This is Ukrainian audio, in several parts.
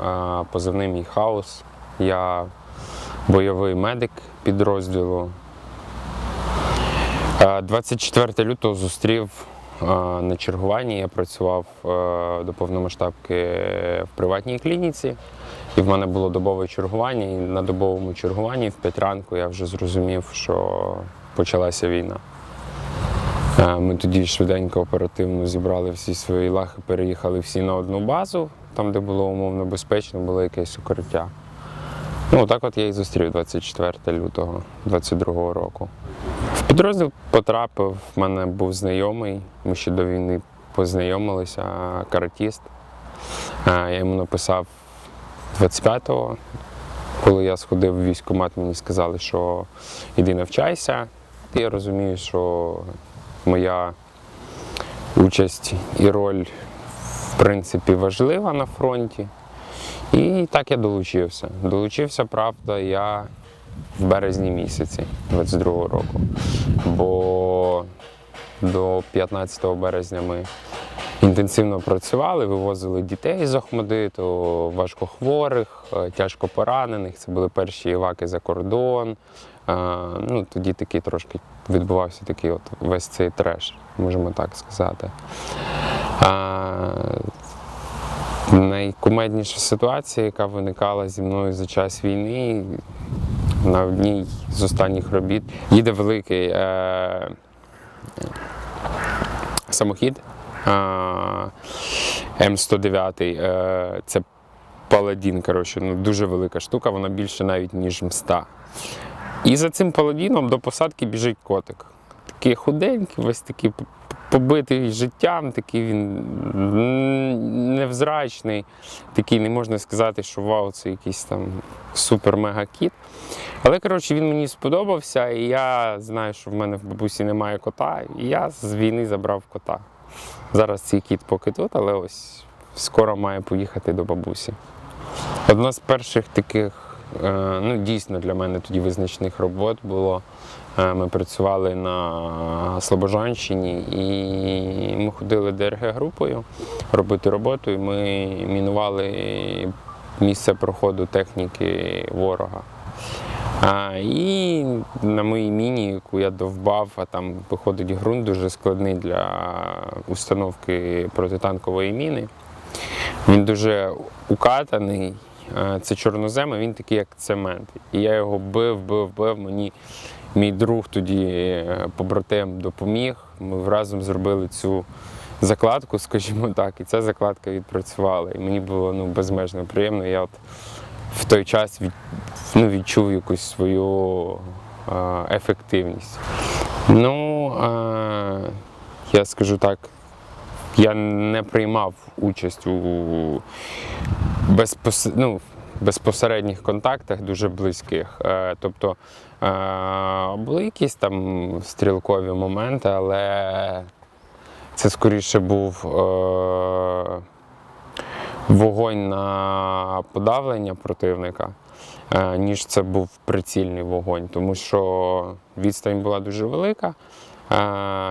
е, позивний мій хаос. Я бойовий медик підрозділу. Е, 24 лютого зустрів е, на чергуванні. Я працював е, до повномасштабки в приватній клініці. І в мене було добове чергування. І на добовому чергуванні в 5 ранку я вже зрозумів, що почалася війна. Е, Ми тоді швиденько оперативно зібрали всі свої лахи, переїхали всі на одну базу, там, де було умовно безпечно, було якесь укриття. Ну, так от я і зустрів 24 лютого 22 року. В підрозділ потрапив, в мене був знайомий, ми ще до війни познайомилися, каратіст. Е, Я йому написав 25-го, коли я сходив в військкомат, мені сказали, що іди навчайся. І я розумію, що моя участь і роль принципі важлива на фронті. І так я долучився. Долучився, правда, я в березні місяці 22-го року. Бо до 15 березня ми інтенсивно працювали, вивозили дітей з Охмадиту, важкохворих, е, тяжко поранених. Це були перші іваки за кордон. Е, Ну, тоді такий трошки відбувався такий от весь цей треш, можемо так сказати. Найкумедніша ситуація, яка виникала зі мною за час війни, на одній з останніх робіт їде великий е, самохід е, М109. Е, це паладін, коротше, ну, дуже велика штука, вона більше навіть, ніж мста. І за цим паладіном до посадки біжить котик. Такий худенький, весь такий побитий життям, такий він невзрачний, такий не можна сказати, що вау, це якийсь там супер-мега кіт. Але коротше, він мені сподобався, і я знаю, що в мене в бабусі немає кота, і я з війни забрав кота. Зараз цей кіт поки тут, але ось скоро має поїхати до бабусі. Одна з перших таких, ну дійсно для мене тоді визначних робот було. е, Ми працювали на Слобожанщині і ми ходили ДРГ-групою робити роботу, і ми мінували місце проходу техніки ворога. А, і на моїй міні, яку я довбав, а там виходить ґрунт дуже складний для установки протитанкової міни. Він дуже укатаний. Е, Це чорнозем, а він такий, як цемент. І я його бив, бив, бив. Мені мій друг тоді, е, побратим, допоміг. Ми разом зробили цю закладку, скажімо так, і ця закладка відпрацювала. І мені було ну, безмежно приємно. Я от в той час від, ну, відчув якусь свою е, ефективність. Ну, е, я скажу так, я не приймав участь у безпос... ну, безпосередніх контактах дуже близьких. Е, тобто е, були якісь там стрілкові моменти, але це скоріше був е, вогонь на подавлення противника, ніж це був прицільний вогонь, тому що відстань була дуже велика.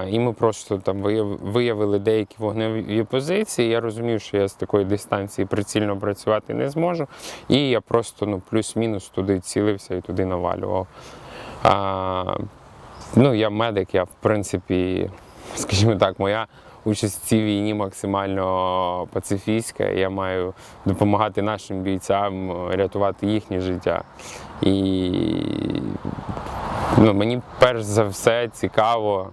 І ми просто там виявили деякі вогневі позиції. Я розумів, що я з такої дистанції прицільно працювати не зможу. І я просто ну, плюс-мінус туди цілився і туди навалював. А, ну, я медик, я в принципі, скажімо так, моя участь в цій війні максимально пацифістська. Я маю допомагати нашим бійцям рятувати їхнє життя. І ну, мені перш за все цікаво,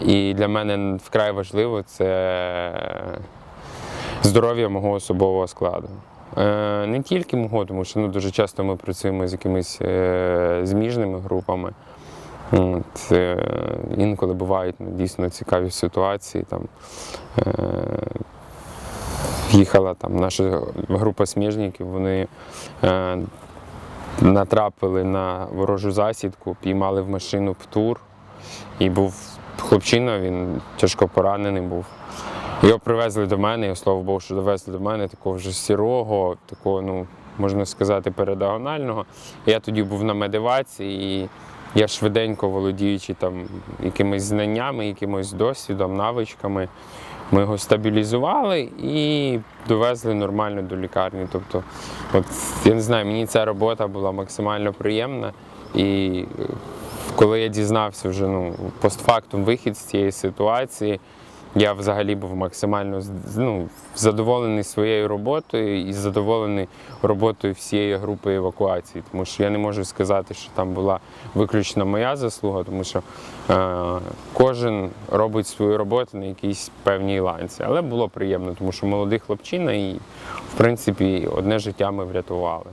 і для мене вкрай важливо це здоров'я мого особового складу. Е, Не тільки мого, тому що ну, дуже часто ми працюємо з якимись е, зміжними групами. От, е, інколи бувають ну, дійсно цікаві ситуації. Там, їхала там наша група сміжників, вони натрапили на ворожу засідку, піймали в машину птур. І був хлопчина, він тяжко поранений був. Його привезли до мене, і слава Богу, що довезли до мене такого вже сірого, такого, ну, можна сказати, передагонального. Я тоді був на медивації, і я швиденько володіючи там якимись знаннями, якимось досвідом, навичками, Ми його стабілізували і довезли нормально до лікарні. Тобто, от, я не знаю, мені ця робота була максимально приємна. І е, коли я дізнався вже ну, постфактум вихід з цієї ситуації, я взагалі був максимально ну, задоволений своєю роботою і задоволений роботою всієї групи евакуації. Тому що я не можу сказати, що там була виключно моя заслуга, тому що е, кожен робить свою роботу на якійсь певній ланці. Але було приємно, тому що молодий хлопчина і, в принципі, одне життя ми врятували.